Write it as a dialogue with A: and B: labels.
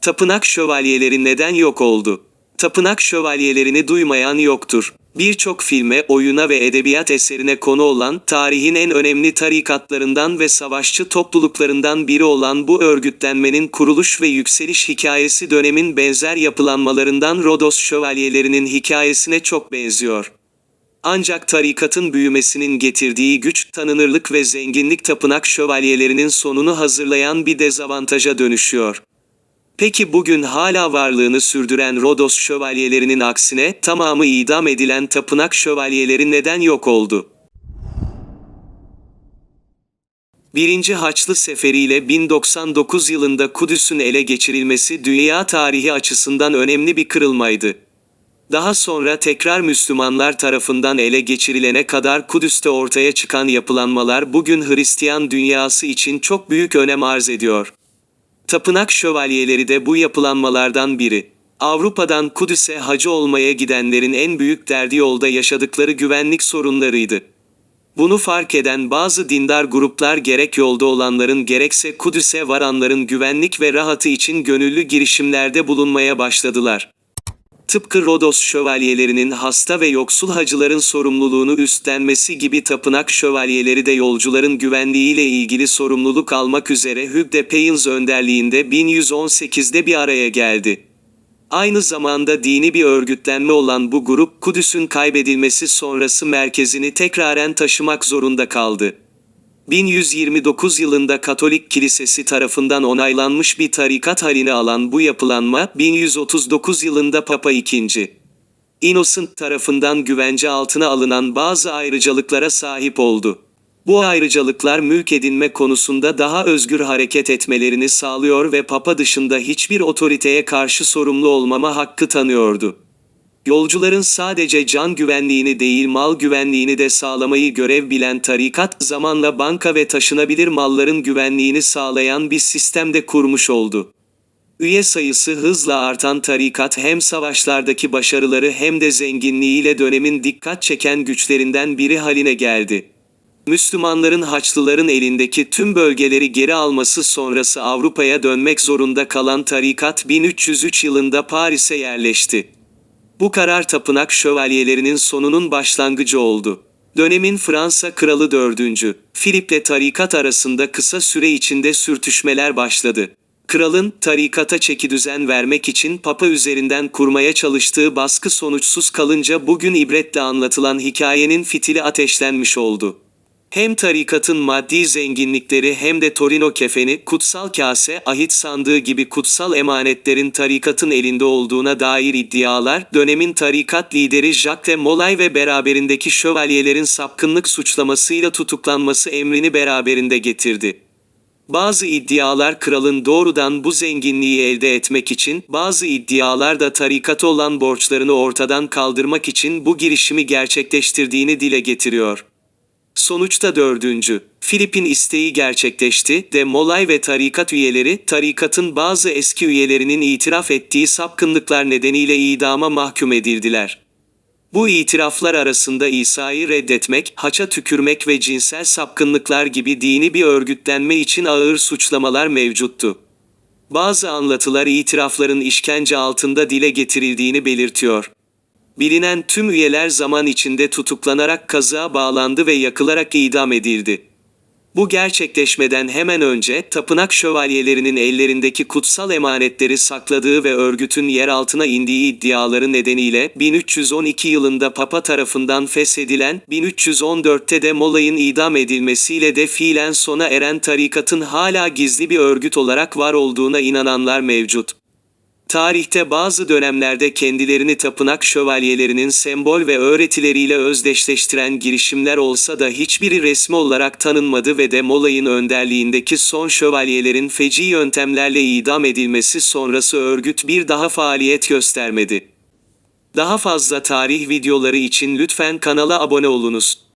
A: Tapınak şövalyeleri neden yok oldu? Tapınak şövalyelerini duymayan yoktur. Birçok filme, oyuna ve edebiyat eserine konu olan, tarihin en önemli tarikatlarından ve savaşçı topluluklarından biri olan bu örgütlenmenin kuruluş ve yükseliş hikayesi dönemin benzer yapılanmalarından Rodos şövalyelerinin hikayesine çok benziyor. Ancak tarikatın büyümesinin getirdiği güç, tanınırlık ve zenginlik tapınak şövalyelerinin sonunu hazırlayan bir dezavantaja dönüşüyor. Peki bugün hala varlığını sürdüren Rodos şövalyelerinin aksine tamamı idam edilen tapınak şövalyeleri neden yok oldu? 1. Haçlı Seferiyle 1099 yılında Kudüs'ün ele geçirilmesi dünya tarihi açısından önemli bir kırılmaydı. Daha sonra tekrar Müslümanlar tarafından ele geçirilene kadar Kudüs'te ortaya çıkan yapılanmalar bugün Hristiyan dünyası için çok büyük önem arz ediyor. Tapınak şövalyeleri de bu yapılanmalardan biri. Avrupa'dan Kudüs'e hacı olmaya gidenlerin en büyük derdi yolda yaşadıkları güvenlik sorunlarıydı. Bunu fark eden bazı dindar gruplar gerek yolda olanların gerekse Kudüs'e varanların güvenlik ve rahatı için gönüllü girişimlerde bulunmaya başladılar. Tıpkı Rodos şövalyelerinin hasta ve yoksul hacıların sorumluluğunu üstlenmesi gibi tapınak şövalyeleri de yolcuların güvenliğiyle ilgili sorumluluk almak üzere Hugh de Payens önderliğinde 1118'de bir araya geldi. Aynı zamanda dini bir örgütlenme olan bu grup Kudüs'ün kaybedilmesi sonrası merkezini tekraren taşımak zorunda kaldı. 1129 yılında Katolik Kilisesi tarafından onaylanmış bir tarikat haline alan bu yapılanma, 1139 yılında Papa II. Innocent tarafından güvence altına alınan bazı ayrıcalıklara sahip oldu. Bu ayrıcalıklar mülk edinme konusunda daha özgür hareket etmelerini sağlıyor ve Papa dışında hiçbir otoriteye karşı sorumlu olmama hakkı tanıyordu. Yolcuların sadece can güvenliğini değil mal güvenliğini de sağlamayı görev bilen tarikat zamanla banka ve taşınabilir malların güvenliğini sağlayan bir sistem de kurmuş oldu. Üye sayısı hızla artan tarikat hem savaşlardaki başarıları hem de zenginliğiyle dönemin dikkat çeken güçlerinden biri haline geldi. Müslümanların Haçlıların elindeki tüm bölgeleri geri alması sonrası Avrupa'ya dönmek zorunda kalan tarikat 1303 yılında Paris'e yerleşti. Bu karar tapınak şövalyelerinin sonunun başlangıcı oldu. Dönemin Fransa Kralı 4. Filip'le tarikat arasında kısa süre içinde sürtüşmeler başladı. Kralın tarikata çekidüzen vermek için Papa üzerinden kurmaya çalıştığı baskı sonuçsuz kalınca bugün ibretle anlatılan hikayenin fitili ateşlenmiş oldu. Hem tarikatın maddi zenginlikleri hem de Torino kefeni, kutsal kase, ahit sandığı gibi kutsal emanetlerin tarikatın elinde olduğuna dair iddialar, dönemin tarikat lideri Jacques de Molay ve beraberindeki şövalyelerin sapkınlık suçlamasıyla tutuklanması emrini beraberinde getirdi. Bazı iddialar kralın doğrudan bu zenginliği elde etmek için, bazı iddialar da tarikata olan borçlarını ortadan kaldırmak için bu girişimi gerçekleştirdiğini dile getiriyor. Sonuçta dördüncü, Filip'in isteği gerçekleşti de Molay ve tarikat üyeleri, tarikatın bazı eski üyelerinin itiraf ettiği sapkınlıklar nedeniyle idama mahkum edildiler. Bu itiraflar arasında İsa'yı reddetmek, haça tükürmek ve cinsel sapkınlıklar gibi dini bir örgütlenme için ağır suçlamalar mevcuttu. Bazı anlatılar itirafların işkence altında dile getirildiğini belirtiyor. Bilinen tüm üyeler zaman içinde tutuklanarak kazığa bağlandı ve yakılarak idam edildi. Bu gerçekleşmeden hemen önce tapınak şövalyelerinin ellerindeki kutsal emanetleri sakladığı ve örgütün yer altına indiği iddiaları nedeniyle 1312 yılında Papa tarafından feshedilen 1314'te de Molay'ın idam edilmesiyle de fiilen sona eren tarikatın hala gizli bir örgüt olarak var olduğuna inananlar mevcut. Tarihte bazı dönemlerde kendilerini tapınak şövalyelerinin sembol ve öğretileriyle özdeşleştiren girişimler olsa da hiçbiri resmi olarak tanınmadı ve de Molay'ın önderliğindeki son şövalyelerin feci yöntemlerle idam edilmesi sonrası örgüt bir daha faaliyet göstermedi. Daha fazla tarih videoları için lütfen kanala abone olunuz.